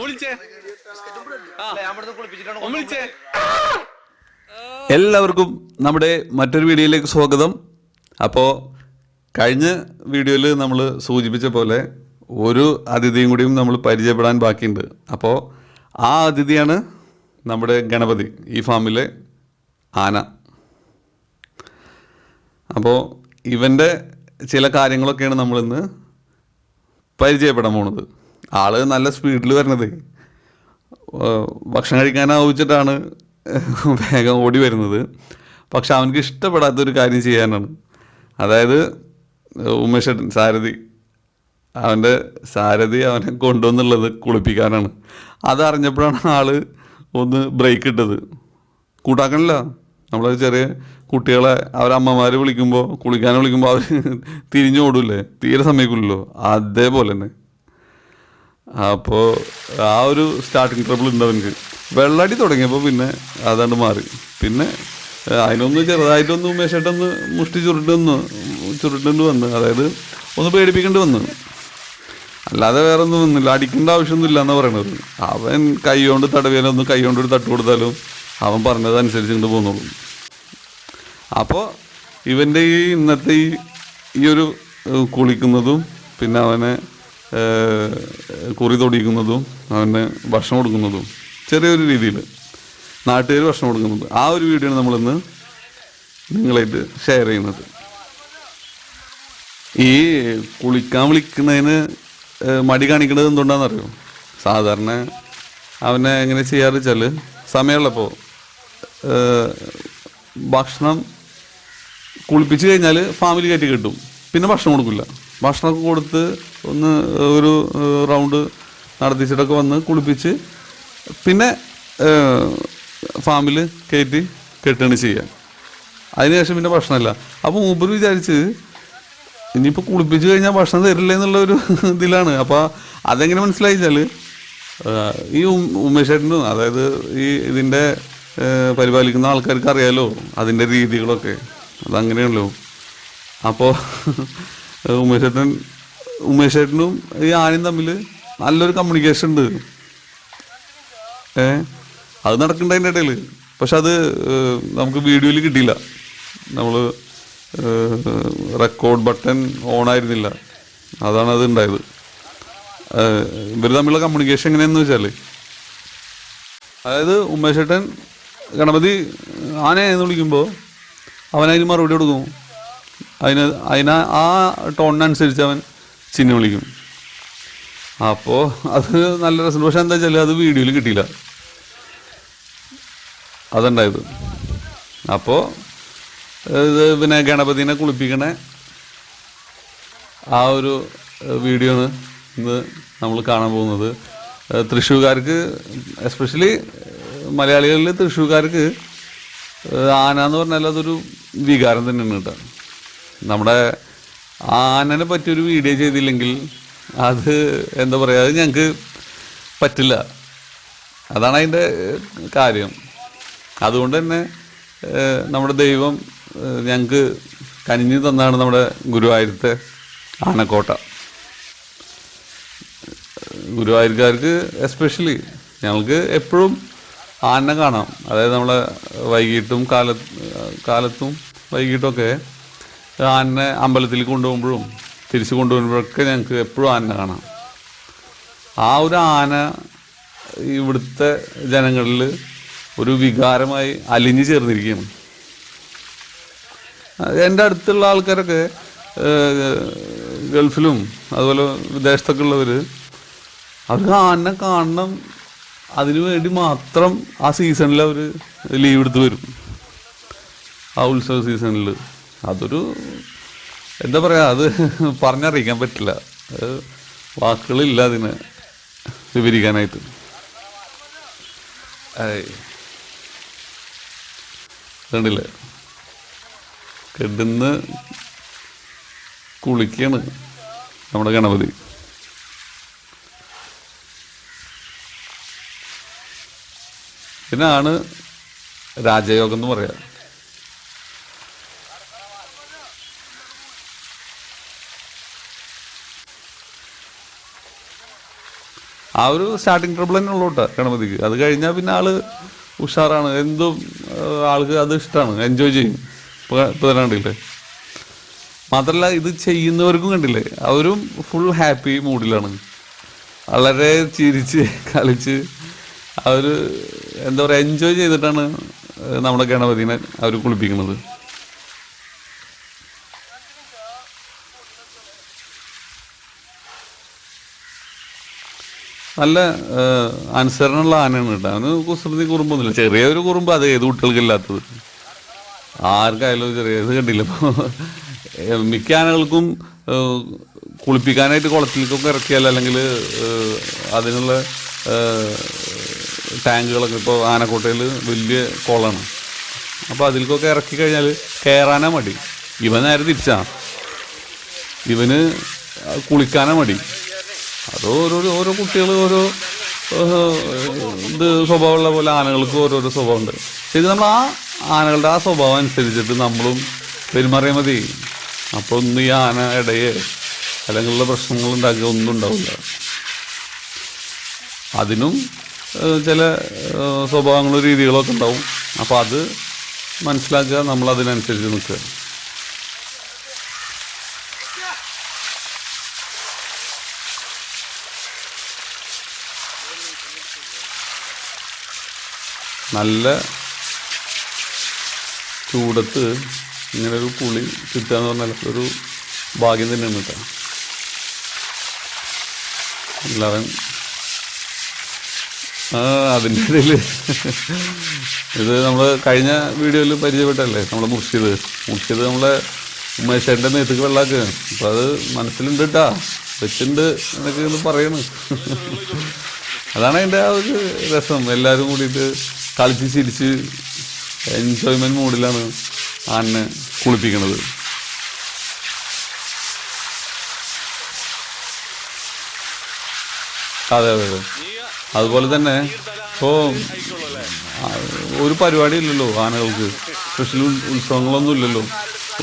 വിളിച്ചേ വിളിച്ചേ എല്ലാവർക്കും നമ്മുടെ മറ്റൊരു വീഡിയോയിലേക്ക് സ്വാഗതം. അപ്പോൾ കഴിഞ്ഞ വീഡിയോയിൽ നമ്മൾ സൂചിപ്പിച്ച പോലെ ഒരു അതിഥിയും കൂടിയും നമ്മൾ പരിചയപ്പെടാൻ ബാക്കിയുണ്ട്. അപ്പോൾ ആ അതിഥിയാണ് നമ്മുടെ ഗണപതി ഈ ഫാമിലെ ആന. അപ്പോൾ ഇവന്റെ ചില കാര്യങ്ങളൊക്കെയാണ് നമ്മളിന്ന് പരിചയപ്പെടാൻ പോണത്. ആൾ നല്ല സ്പീഡിൽ വരുന്നത്. ഭക്ഷണം കഴിക്കാനാവിച്ചിട്ടാണ് വേഗം ഓടി വരുന്നത്. പക്ഷെ അവനക്ക് ഇഷ്ടപ്പെടാത്തൊരു കാര്യം ചെയ്യാനാണ്. അതായത് ഉമേഷേട്ടൻ സാരഥി. അവന്റെ സാരഥി അവനെ കൊണ്ടുവന്നുള്ളത് കുളിപ്പിക്കാനാണ്. അതറിഞ്ഞപ്പോഴാണ് ആൾ ഒന്ന് ബ്രേക്ക് ഇട്ടത്. കൂട്ടാക്കണില്ല. നമ്മൾ ചെറിയ കുട്ടികളെ അവരമ്മമാർ വിളിക്കുമ്പോൾ കുളിക്കാൻ വിളിക്കുമ്പോൾ അവർ തിരിഞ്ഞു ഓടൂലേ തീരെ സമ്മതിക്കില്ലല്ലോ അതേപോലെ തന്നെ. അപ്പോൾ ആ ഒരു സ്റ്റാർട്ടിങ് ട്രബിൾ ഉണ്ട് വെള്ളടി തുടങ്ങിയപ്പോൾ പിന്നെ അതാണ്ട് മാറി. പിന്നെ അതിനൊന്ന് ചെറുതായിട്ടൊന്ന് ഉമേഷായിട്ടൊന്ന് മുഷ്ടി ചുരുണ്ടെന്ന് ചുരുട്ടുണ്ട് വന്ന് അതായത് ഒന്ന് പേടിപ്പിക്കേണ്ടി വന്നു. അല്ലാതെ വേറെ ഒന്നും വന്നില്ല. അടിക്കേണ്ട ആവശ്യമൊന്നുമില്ല എന്നാ പറയണത്. അവൻ കൈ കൊണ്ട് തടവിയാലും ഒന്ന് കൈ കൊണ്ട് ഒരു തട്ട് കൊടുത്താലും അവൻ പറഞ്ഞതനുസരിച്ച് ഇങ്ങോട്ട് പോന്നോളും. അപ്പോൾ ഇവന്റെ ഈ ഇന്നത്തെ ഈ ഈ ഒരു കുളിക്കുന്നതും പിന്നെ അവനെ കുറി തൊടിയിക്കുന്നതും അവന് ഭക്ഷണം കൊടുക്കുന്നതും ചെറിയൊരു രീതിയിൽ നാട്ടുകാർ ഭക്ഷണം കൊടുക്കുന്നത് ആ ഒരു വീഡിയോ ആണ് നമ്മളിന്ന് നിങ്ങളായിട്ട് ഷെയർ ചെയ്യുന്നത്. ഈ കുളിക്കാൻ വിളിക്കുന്നതിന് മടി കാണിക്കുന്നത് എന്തുകൊണ്ടാണെന്നറിയോ? സാധാരണ അവനെ എങ്ങനെ ചെയ്യാറ് വെച്ചാൽ സമയമുള്ളപ്പോൾ ഭക്ഷണം കുളിപ്പിച്ച് കഴിഞ്ഞാൽ ഫാമിലി കയറ്റി കിട്ടും. പിന്നെ ഭക്ഷണം കൊടുക്കില്ല. ഭക്ഷണമൊക്കെ കൊടുത്ത് ഒന്ന് ഒരു റൗണ്ട് നടത്തിച്ചിട്ടൊക്കെ വന്ന് കുളിപ്പിച്ച് പിന്നെ ഫാമിൽ കയറ്റി കെട്ടുകയാണ് ചെയ്യുക അതിനുശേഷം പിന്നെ ഭക്ഷണമല്ല. അപ്പോൾ മൂപ്പർ വിചാരിച്ച് ഇനിയിപ്പോൾ കുളിപ്പിച്ച് കഴിഞ്ഞാൽ ഭക്ഷണം തരില്ല എന്നുള്ള ഒരു ഇതിലാണ്. അപ്പോൾ അതെങ്ങനെ മനസ്സിലായിച്ചാൽ ഈ ഉം- ഉമേഷേട്ടനും അതായത് ഈ ഇതിന്റെ പരിപാലിക്കുന്ന ആൾക്കാർക്ക് അറിയാലോ അതിന്റെ രീതികളൊക്കെ. അതങ്ങനെയുള്ളൂ അപ്പോൾ ഉമേഷേട്ടൻ ഉമേശേട്ടനും ഈ ആനയും തമ്മിൽ നല്ലൊരു കമ്മ്യൂണിക്കേഷൻ ഉണ്ട്. ഏ അത് നടക്കണ്ടതിന്റെ ഇടയിൽ. പക്ഷെ അത് നമുക്ക് വീഡിയോയിൽ കിട്ടിയില്ല. നമ്മൾ റെക്കോർഡ് ബട്ടൺ ഓൺ ആയിരുന്നില്ല. അതാണ് അത് ഉണ്ടായത്. ഇവർ തമ്മിലുള്ള കമ്മ്യൂണിക്കേഷൻ എങ്ങനെയാന്ന് വെച്ചാൽ അതായത് ഉമേശേട്ടൻ ഗണപതി ആനയെന്ന് വിളിക്കുമ്പോൾ അവനതിന് മറുപടി കൊടുക്കും. അതിന് അതിന് ആ ടോണിനനുസരിച്ച് അവൻ ചിഹ്നം വിളിക്കും. അപ്പോൾ അത് നല്ല രസം പക്ഷെ എന്താ വെച്ചാൽ അത് വീഡിയോയിൽ കിട്ടിയില്ല. അതുണ്ടായത്. അപ്പോൾ ഇത് പിന്നെ ഗണപതിനെ കുളിപ്പിക്കണ ആ ഒരു വീഡിയോ ഇന്ന് നമ്മൾ കാണാൻ പോകുന്നത്. തൃശ്ശൂർക്കാർക്ക് എസ്പെഷ്യലി മലയാളികളിൽ തൃശ്ശൂർക്കാർക്ക് ആന എന്ന് പറഞ്ഞാൽ അതൊരു വികാരം തന്നെയാണ് കേട്ടോ. നമ്മുടെ ആനനെ പറ്റിയൊരു വീഡിയോ ചെയ്തില്ലെങ്കിൽ അത് എന്താ പറയുക അത് ഞങ്ങൾക്ക് പറ്റില്ല. അതാണ് അതിന്റെ കാര്യം. അതുകൊണ്ട് തന്നെ നമ്മുടെ ദൈവം ഞങ്ങൾക്ക് കനിഞ്ഞു തന്നാണ് നമ്മുടെ ഗുരുവായൂരത്തെ ആനക്കോട്ട. ഗുരുവായൂർക്കാർക്ക് എസ്പെഷ്യലി ഞങ്ങൾക്ക് എപ്പോഴും ആന കാണാം. അതായത് നമ്മളെ വൈകിട്ടും കാല കാലത്തും വൈകിട്ടൊക്കെ ആനനെ അമ്പലത്തിൽ കൊണ്ടുപോകുമ്പോഴും തിരിച്ചു കൊണ്ടുപോകുമ്പോഴൊക്കെ ഞങ്ങൾക്ക് എപ്പോഴും ആന കാണാം. ആ ഒരു ആന ഇവിടുത്തെ ജനങ്ങളിൽ ഒരു വികാരമായി അലിഞ്ഞു ചേർന്നിരിക്കുകയാണ്. എന്റെ അടുത്തുള്ള ആൾക്കാരൊക്കെ ഗൾഫിലും അതുപോലെ വിദേശത്തൊക്കെ ഉള്ളവർ അവർക്ക് ആനെ കാണണം അതിനു വേണ്ടി മാത്രം ആ സീസണിൽ അവർ ലീവ് എടുത്ത് വരും. ആ ഉത്സവ സീസണിൽ. അതൊരു എന്താ പറയുക അത് പറഞ്ഞറിയിക്കാൻ പറ്റില്ല. വാക്കുകളില്ല അതിന് വിവരിക്കാനായിട്ട്. കണ്ടില്ലേ? കെടുന്ന് കുളിക്കാണ് നമ്മുടെ ഗണപതി. ഇതിനാണ് രാജയോഗം എന്ന് പറയാ. ആ ഒരു സ്റ്റാർട്ടിങ് ട്രബിൾ തന്നെ ഉള്ളൂ കേട്ടോ ഗണപതിക്ക്. അത് കഴിഞ്ഞാൽ പിന്നെ ആൾ ഉഷാറാണ്. എന്തും ആൾക്ക് അത് ഇഷ്ടമാണ് എൻജോയ് ചെയ്യും. ഇപ്പൊ ഇപ്പൊ തന്നെ കണ്ടില്ലേ? മാത്രല്ല ഇത് ചെയ്യുന്നവർക്കും കണ്ടില്ലേ? അവരും ഫുൾ ഹാപ്പി മൂഡിലാണ് വളരെ ചിരിച്ച് കളിച്ച് അവർ എന്താ പറയുക എൻജോയ് ചെയ്തിട്ടാണ് നമ്മുടെ ഗണപതിനെ അവർ കുളിപ്പിക്കുന്നത്. നല്ല അനുസരണമുള്ള ആനയാണ് കേട്ടോ. അത് കുസൃതി കുറുമ്പൊന്നുമില്ല. ചെറിയൊരു കുറുമ്പ് അത് ഏത് കുട്ടികൾക്കില്ലാത്തത് ആർക്കായാലും ചെറിയ ഇത് കണ്ടില്ല? അപ്പോൾ മിക്ക ആനകൾക്കും കുളിപ്പിക്കാനായിട്ട് കുളത്തിലേക്കൊക്കെ ഇറക്കിയാൽ അല്ലെങ്കിൽ അതിനുള്ള ടാങ്കുകളൊക്കെ ഇപ്പോൾ ആനക്കോട്ടയിൽ വലിയ കുളമാണ്. അപ്പോൾ അതിലേക്കൊക്കെ ഇറക്കി കഴിഞ്ഞാൽ കയറാനാ മടി. ഇവൻ നേരെ തിരിച്ചാണ് ഇവന് കുളിക്കാനാ മടി. അത് ഓരോ ഓരോ കുട്ടികൾ ഓരോ ഇത് സ്വഭാവമുള്ള പോലെ ആനകൾക്ക് ഓരോരോ സ്വഭാവമുണ്ട്. ശരി നമ്മൾ ആ ആനകളുടെ ആ സ്വഭാവം അനുസരിച്ചിട്ട് നമ്മളും പെരുമാറിയാൽ മതി. അപ്പോൾ ഒന്നും ഈ ആന ഇടയെ അല്ലെങ്കിൽ പ്രശ്നങ്ങൾ ഉണ്ടാക്കുക ഒന്നും ഉണ്ടാവില്ല. അതിനും ചില സ്വഭാവങ്ങളും രീതികളൊക്കെ ഉണ്ടാവും. അപ്പോൾ അത് മനസ്സിലാക്കുക നമ്മൾ അതിനനുസരിച്ച് നിൽക്കുക. നല്ല ചൂടത്ത് ഇങ്ങനൊരു പുളി കിട്ടുക എന്ന് പറഞ്ഞാൽ ഒരു ഭാഗ്യം തന്നെയാണ് കേട്ടോ. എല്ലാവരും അതിന്റെ ഇടയിൽ ഇത് നമ്മൾ കഴിഞ്ഞ വീഡിയോയിൽ പരിചയപ്പെട്ടല്ലേ നമ്മളെ മുർഷിദ്. മുർഷിദ് നമ്മളെ ഉമേശേന്റെ മേത്തേക്ക് വെള്ളാക്ക് അപ്പം അത് മനസ്സിലുണ്ട് കേട്ടാ. വെച്ചിട്ടുണ്ട് എന്നൊക്കെ ഇത് പറയണ്. അതാണ് അതിന്റെ ആ ഒരു രസം. എല്ലാവരും കൂടിയിട്ട് കളിച്ച് ചിരിച്ച് എൻജോയ്മെന്റ് മൂഡിലാണ് ആനെ കുളിപ്പിക്കുന്നത് അതെ അതെ അതെ. അതുപോലെ തന്നെ ഇപ്പോൾ ഒരു പരിപാടി ഇല്ലല്ലോ ആനകൾക്ക്. സ്പെഷ്യൽ ഉത്സവങ്ങളൊന്നും ഇല്ലല്ലോ.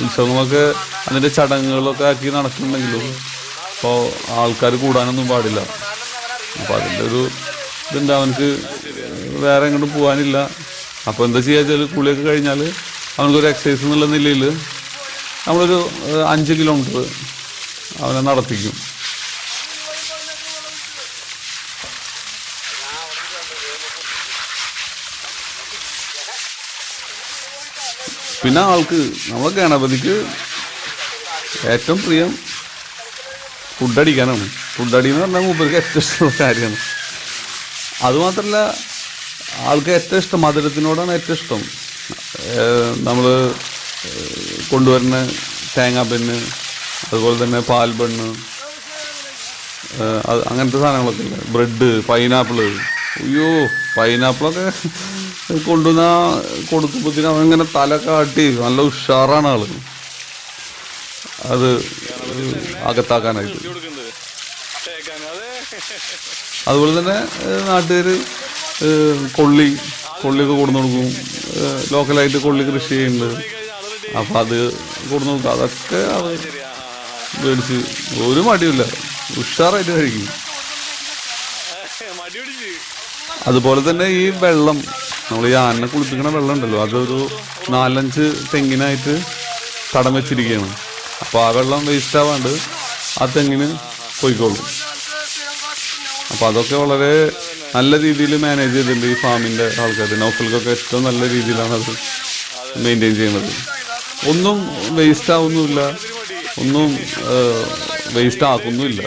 ഉത്സവങ്ങളൊക്കെ അതിന്റെ ചടങ്ങുകളൊക്കെ ആക്കി നടക്കുന്നുണ്ടെങ്കിലും ഇപ്പോൾ ആൾക്കാർ കൂടാനൊന്നും പാടില്ല. അപ്പോൾ അതിന്റെ ഒരു ഇതുണ്ട്. അവനക്ക് വേറെ എങ്ങോട്ടും പോകാനില്ല. അപ്പോൾ എന്താ ചെയ്യുക വെച്ചാൽ കുളിയൊക്കെ കഴിഞ്ഞാൽ അവനക്കൊരു എക്സസൈസ് എന്നുള്ള നിലയിൽ നമ്മളൊരു അഞ്ച് കിലോമീറ്റർ അവനെ നടത്തിക്കും. പിന്നെ ആൾക്ക് നമ്മളെ ഗണപതിക്ക് ഏറ്റവും പ്രിയം ഫുഡടിക്കാനാണ് ഫുഡടി എന്ന് പറഞ്ഞാൽ മൂപ്പർക്ക് ഏറ്റവും ഇഷ്ടമുള്ള കാര്യമാണ്. അതുമാത്രമല്ല ആൾക്ക് ഏറ്റവും ഇഷ്ടം മധുരത്തിനോടാണ് ഏറ്റവും ഇഷ്ടം. നമ്മൾ കൊണ്ടുവരുന്ന തേങ്ങാപ്പെണ്ണ് അതുപോലെ തന്നെ പാൽ പെണ്ണ് അത് അങ്ങനത്തെ സാധനങ്ങളൊക്കെ ഇല്ല ബ്രെഡ് പൈനാപ്പിൾ. അയ്യോ പൈനാപ്പിളൊക്കെ കൊണ്ടുവന്ന കൊടുക്കുമ്പോഴത്തേനും അവനിങ്ങനെ തല കാട്ടി നല്ല ഉഷാറാണ് ആൾ. അത് അകത്താക്കാനായിട്ട്. അതുപോലെ തന്നെ നാട്ടുകാർ കൊള്ളി കൊള്ളിയൊക്കെ കൊടുന്നു കൊടുക്കും. ലോക്കലായിട്ട് കൊള്ളി കൃഷി ചെയ്യുന്നുണ്ട് അപ്പം അത് കൊടുന്നു കൊടുക്കും. അതൊക്കെ അവർ മേടിച്ച് ഒരു മടിയില്ല ഉഷാറായിട്ട് കഴിക്കും അതുപോലെ തന്നെ ഈ വെള്ളം നമ്മൾ ഈ ആനനെ കുളിപ്പിക്കുന്ന വെള്ളം ഉണ്ടല്ലോ അതൊരു നാലഞ്ച് തെങ്ങിനായിട്ട് കടം വെച്ചിരിക്കുകയാണ്. അപ്പോൾ ആ വെള്ളം വേസ്റ്റ് ആവാണ്ട് ആ തെങ്ങിന് പോയിക്കോളും. അപ്പോൾ അതൊക്കെ വളരെ നല്ല രീതിയിൽ മാനേജ് ചെയ്തിട്ടുണ്ട് ഈ ഫാമിന്റെ ആൾക്കാർ നൗഫൽക്കൊക്കെ ഏറ്റവും നല്ല രീതിയിലാണ് അത് മെയിന്റെയിൻ ചെയ്യുന്നത്. ഒന്നും വേസ്റ്റ് ആവുന്നുമില്ല. ഒന്നും വേസ്റ്റ് ആക്കുന്നുമില്ല.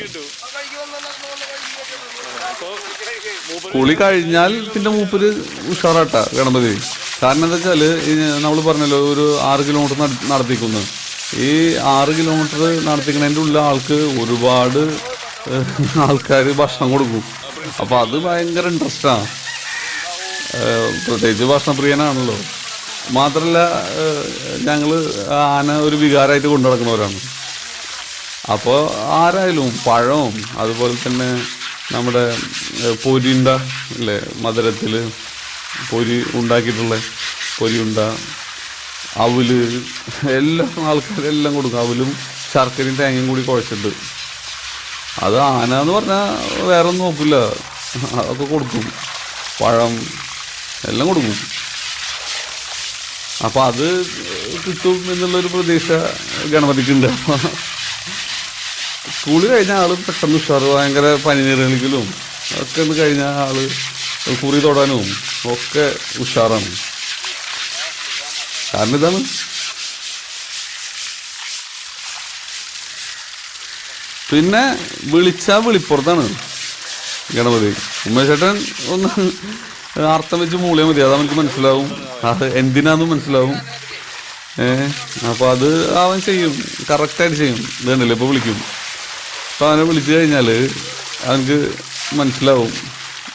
കുളി കഴിഞ്ഞാൽ പിന്നെ മൂപ്പര് ഉഷാറാട്ട ഗണപതി. കാരണം എന്താ വെച്ചാൽ നമ്മൾ പറഞ്ഞല്ലോ ഒരു ആറ് കിലോമീറ്റർ നട- നടത്തിക്കുന്നു. ഈ ആറ് കിലോമീറ്റർ നടത്തിക്കുന്നതിന്റെ ഉള്ള ആൾക്ക് ഒരുപാട് ആൾക്കാർ ഭക്ഷണം കൊടുക്കും. അപ്പൊ അത് ഭയങ്കര ഇൻട്രസ്റ്റാണ് പ്രത്യേകിച്ച് ഭക്ഷണപ്രിയനാണല്ലോ മാത്രല്ല ഞങ്ങൾ ആന ഒരു വികാരമായിട്ട് കൊണ്ടു നടക്കുന്നവരാണ്. അപ്പോൾ ആരായാലും പഴവും അതുപോലെ തന്നെ നമ്മുടെ പൊരിണ്ട അല്ലേ മധുരത്തിൽ പൊരി ഉണ്ടാക്കിയിട്ടുള്ള പൊരിയുണ്ട അവൽ എല്ലാം ആൾക്കാരെല്ലാം കൊടുക്കും. അവലും ശർക്കരയും തേങ്ങയും കൂടി കുഴച്ചിട്ട്. അത് ആന എന്ന് പറഞ്ഞാൽ വേറെ ഒന്നും നോക്കില്ല അതൊക്കെ കൊടുക്കും. പഴം എല്ലാം കൊടുക്കും. അപ്പോൾ അത് കിട്ടും എന്നുള്ളൊരു പ്രതീക്ഷ ഗണപതിക്കുണ്ട്. സ്കൂളിൽ കഴിഞ്ഞ ആൾ പെട്ടെന്ന് ഉഷാറ്. ഭയങ്കര പനി പനിനീരകളിക്കലും ഒക്കെ ഒന്ന് കഴിഞ്ഞ ആൾ കുറി തൊടാനും ഒക്കെ ഉഷാറാണ്. കാരണം ഇതാണ് പിന്നെ വിളിച്ചാ വിളിപ്പുറത്താണ്. ഗണപതി. ഉമ്മേശേട്ടൻ ഒന്ന് അർത്ഥം വെച്ച് മൂളിയാൽ മതി. അത് അവനക്ക് മനസ്സിലാവും. അത് എന്തിനാന്ന് മനസ്സിലാവും. ഏ അപ്പോൾ അത് അവൻ ചെയ്യും. കറക്റ്റായിട്ട് ചെയ്യും. ഇതുണ്ടല്ലോ? ഇപ്പോൾ വിളിക്കും. അപ്പോൾ അവനെ വിളിച്ചു കഴിഞ്ഞാൽ അവനക്ക് മനസ്സിലാവും.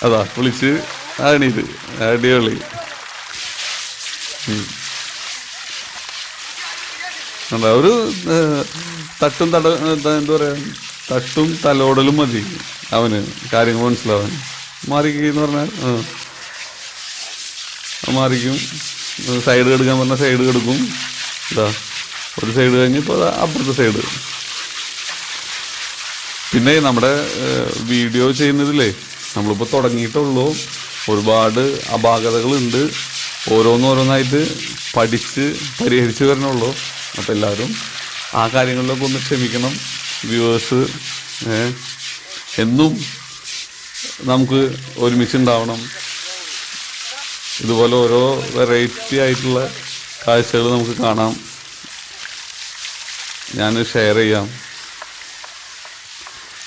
അതാ വിളിച്ച് ആണീത് അടിപൊളി. ഉം. അതാ ഒരു തട്ടും തട എന്താ പറയുക പറയാ തട്ടും തലോടലും മതി അവന് കാര്യങ്ങൾ മനസ്സിലാവാൻ. മാറിക്കെന്ന് പറഞ്ഞാൽ. മാറിക്കും സൈഡ് കെടുക്കാൻ പറഞ്ഞാൽ സൈഡ് കെടുക്കും. ഇതാ ഒരു സൈഡ് കഴിഞ്ഞ് ഇപ്പോൾ അപ്പുറത്തെ സൈഡ്. പിന്നെ നമ്മുടെ വീഡിയോ ചെയ്യുന്നതിലേ നമ്മളിപ്പോൾ തുടങ്ങിയിട്ടുള്ളൂ. ഒരുപാട് അപാകതകളുണ്ട്. ഓരോന്നോരോന്നായിട്ട് പഠിച്ച് പരിഹരിച്ച് വരണുള്ളൂ അപ്പോൾ എല്ലാവരും ആ കാര്യങ്ങളിലൊക്കെ ഒന്ന് ക്ഷമിക്കണം വ്യൂവേഴ്സ് എന്നും നമുക്ക് ഒരുമിച്ച് ഉണ്ടാവണം ഇതുപോലെ ഓരോ വെറൈറ്റി ആയിട്ടുള്ള കാഴ്ചകൾ നമുക്ക് കാണാം. ഞാൻ ഷെയർ ചെയ്യാം.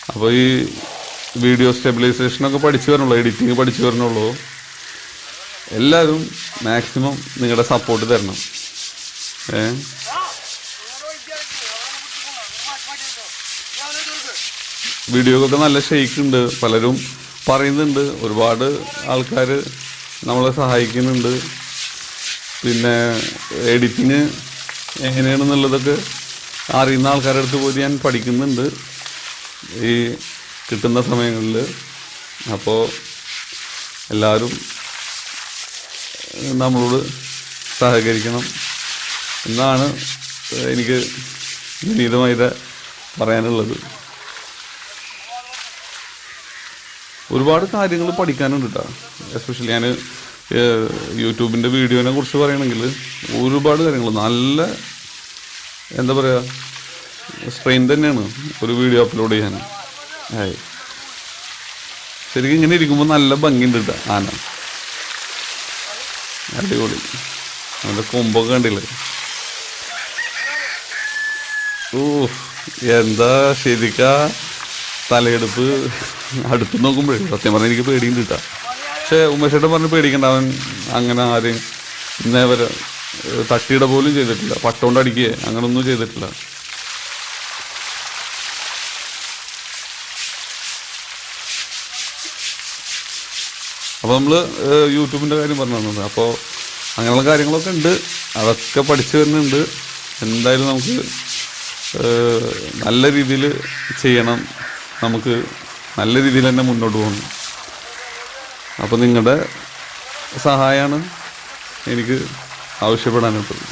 അപ്പോൾ ഈ വീഡിയോ സ്റ്റെബിലൈസേഷനൊക്കെ പഠിച്ചു വരണുള്ളൂ എഡിറ്റിംഗ് പഠിച്ചു വരണുള്ളൂ. എല്ലാവരും മാക്സിമം നിങ്ങളുടെ സപ്പോർട്ട് തരണം. ഏ. വീഡിയോക്കൊക്കെ നല്ല ഷെയ്ക്ക് ഉണ്ട് പലരും പറയുന്നുണ്ട്. ഒരുപാട് ആൾക്കാർ നമ്മളെ സഹായിക്കുന്നുണ്ട്. പിന്നെ എഡിറ്റിങ് എങ്ങനെയാണെന്നുള്ളതൊക്കെ അറിയുന്ന ആൾക്കാരുടെ അടുത്ത് പോയി ഞാൻ പഠിക്കുന്നുണ്ട്. ഈ കിട്ടുന്ന സമയങ്ങളിൽ അപ്പോൾ എല്ലാവരും നമ്മളോട് സഹകരിക്കണം എന്നാണ് എനിക്ക് വിനീതമായിട്ട് പറയാനുള്ളത്. ഒരുപാട് കാര്യങ്ങൾ പഠിക്കാനുണ്ട് കേട്ടോ എസ്പെഷ്യലി ഞാൻ യൂട്യൂബിന്റെ വീഡിയോനെ കുറിച്ച് പറയുകയാണെങ്കിൽ ഒരുപാട് കാര്യങ്ങൾ. നല്ല എന്താ പറയുക സ്ട്രെയിൻ തന്നെയാണ് ഒരു വീഡിയോ അപ്ലോഡ് ചെയ്യാൻ. ആയി ശരിക്കും ഇങ്ങനെ ഇരിക്കുമ്പോൾ നല്ല ഭംഗിയുണ്ട് കേട്ടോ ആന. അടിപൊളി. അതിന്റെ കൊമ്പൊക്കെ കണ്ടില്ലേ? ഓ എന്താ ശരിക്കാ? തലയെടുപ്പ് അടുത്ത് നോക്കുമ്പോഴേ സത്യം പറഞ്ഞാൽ എനിക്ക് പേടിയുണ്ട് കേട്ടോ പക്ഷേ ഉമേഷേട്ടൻ പറഞ്ഞ് പേടിക്കണ്ട അവൻ അങ്ങനെ ആരെയും ഇന്നേ വരെ തട്ടിയിട പോലും ചെയ്തിട്ടില്ല. പട്ടുകൊണ്ട് അടിക്കുകയെ അങ്ങനൊന്നും ചെയ്തിട്ടില്ല. അപ്പോൾ നമ്മൾ യൂട്യൂബിന്റെ കാര്യം പറഞ്ഞു അപ്പോൾ അങ്ങനെയുള്ള കാര്യങ്ങളൊക്കെ ഉണ്ട് അതൊക്കെ പഠിച്ചു വരുന്നുണ്ട്. എന്തായാലും നമുക്ക് നല്ല രീതിയിൽ ചെയ്യണം. നമുക്ക് നല്ല രീതിയിൽ തന്നെ മുന്നോട്ട് പോകുന്നു. അപ്പോൾ നിങ്ങളുടെ സഹായമാണ് എനിക്ക് ആവശ്യപ്പെടാനായിട്ടുള്ളത്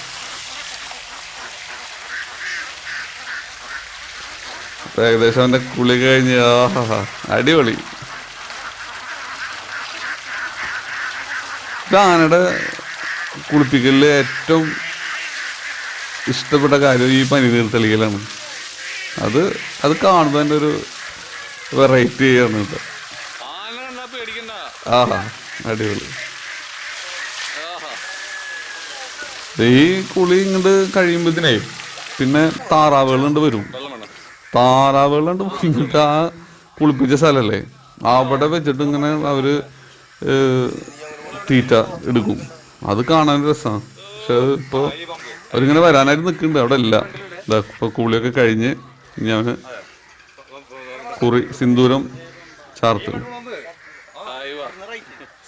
ഏകദേശം അവന്റെ കുളി കഴിഞ്ഞ് ആഹാ അടിപൊളി. ആനയുടെ കുളിപ്പിക്കലിൽ ഏറ്റവും ഇഷ്ടപ്പെട്ട കാര്യം ഈ പനി തെളിക്കലാണ് അത് അത് കാണുമ്പോൾ ഒരു വെറൈറ്റി ആണ് ആ അടിപൊളി. ഈ കുളി ഇങ്ങോട്ട് കഴിയുമ്പോഴത്തേനേ പിന്നെ താറാവുകളുണ്ട് വരും. താറാവുകളുണ്ട് ഇങ്ങോട്ട് ആ കുളിപ്പിച്ച സ്ഥലല്ലേ? അവിടെ വെച്ചിട്ട് ഇങ്ങനെ അവർ തീറ്റ എടുക്കും. അത് കാണാൻ രസമാണ് പക്ഷെ അത് ഇപ്പോൾ അവരിങ്ങനെ വരാനായിട്ട് നിൽക്കുന്നുണ്ട് അവിടെ ഇല്ല. ഇതാ ഇപ്പോൾ കുളിയൊക്കെ കഴിഞ്ഞ് ഞാൻ കുറി സിന്ദൂരം ചാർത്തും.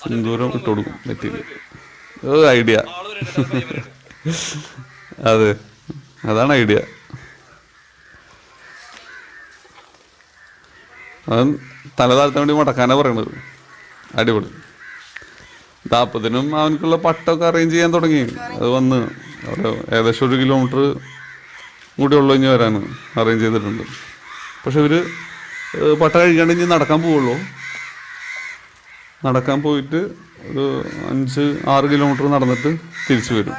സിന്ദൂരം ഇട്ട് കൊടുക്കും മെറ്റീരിയൽ ഐഡിയ. അതെ അതാണ് ഐഡിയ. അവൻ തലതാഴ്ത്താൻ വേണ്ടി മടക്കാനാ പറയണത്. അടിപൊളി. താപ്പത്തിനും അവനക്കുള്ള പട്ടൊക്കെ അറേഞ്ച് ചെയ്യാൻ തുടങ്ങി. അത് വന്ന് അവിടെ ഏകദേശം ഒരു കിലോമീറ്റർ കൂടി ഉള്ളു കഴിഞ്ഞ് വരാൻ അറേഞ്ച് ചെയ്തിട്ടുണ്ട്. പക്ഷെ ഏഹ്, പട്ട കഴിക്കാണ്ട് ഇനി നടക്കാൻ പോവുള്ളൂ. നടക്കാൻ പോയിട്ട് ഒരു അഞ്ച് ആറ് കിലോമീറ്റർ നടന്നിട്ട് തിരിച്ചു വരും.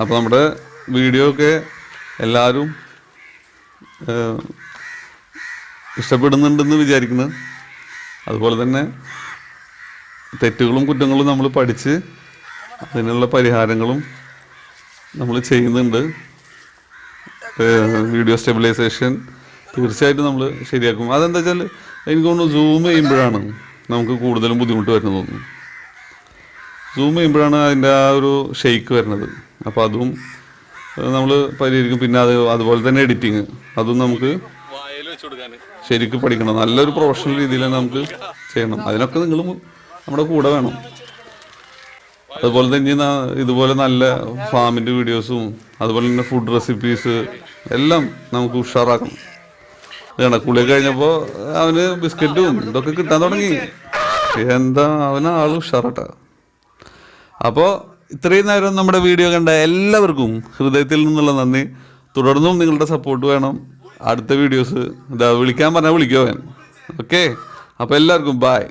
അപ്പോൾ നമ്മുടെ വീഡിയോ ഒക്കെ എല്ലാവരും ഇഷ്ടപ്പെടുന്നുണ്ടെന്ന് വിചാരിക്കുന്നു. അതുപോലെ തന്നെ തെറ്റുകളും കുറ്റങ്ങളും നമ്മൾ പഠിച്ച് അതിനുള്ള പരിഹാരങ്ങളും നമ്മൾ ചെയ്യുന്നുണ്ട്. വീഡിയോ സ്റ്റെബിലൈസേഷൻ തീർച്ചയായിട്ടും നമ്മൾ ശരിയാക്കും. അതെന്താ വെച്ചാൽ എനിക്ക് തോന്നുന്നു സൂം ചെയ്യുമ്പോഴാണ് നമുക്ക് കൂടുതലും ബുദ്ധിമുട്ട് വരുന്നത് തോന്നുന്നു. സൂം ചെയ്യുമ്പോഴാണ് അതിന്റെ ആ ഒരു ഷെയ്ക്ക് വരുന്നത്. അപ്പോൾ അതും നമ്മൾ പരിഹരിക്കും. പിന്നെ അത് അതുപോലെ തന്നെ എഡിറ്റിങ് അതും നമുക്ക് ശരിക്കും പഠിക്കണം. നല്ലൊരു പ്രൊഫഷണൽ രീതിയിൽ നമുക്ക് ചെയ്യണം. അതിനൊക്കെ നിങ്ങൾ നമ്മുടെ കൂടെ വേണം. അതുപോലെ തന്നെ ഇതുപോലെ നല്ല ഫാമിന്റെ വീഡിയോസും അതുപോലെ തന്നെ ഫുഡ് റെസിപ്പീസ് എല്ലാം നമുക്ക് ഉഷാറാക്കണം. വേണ്ട കുളി കഴിഞ്ഞപ്പോൾ അവന് ബിസ്ക്കറ്റും ഇതൊക്കെ കിട്ടാൻ തുടങ്ങി. എന്താ അവന് ആൾ ഉഷാറാട്ടാ. അപ്പോൾ ഇത്രയും നേരം നമ്മുടെ വീഡിയോ കണ്ട എല്ലാവർക്കും ഹൃദയത്തിൽ നിന്നുള്ള നന്ദി. തുടർന്നും നിങ്ങളുടെ സപ്പോർട്ട് വേണം. അടുത്ത വീഡിയോസ് ഇതാ വിളിക്കാൻ പറഞ്ഞാൽ വിളിക്കുമോ ഓക്കെ അപ്പോൾ എല്ലാവർക്കും ബായ്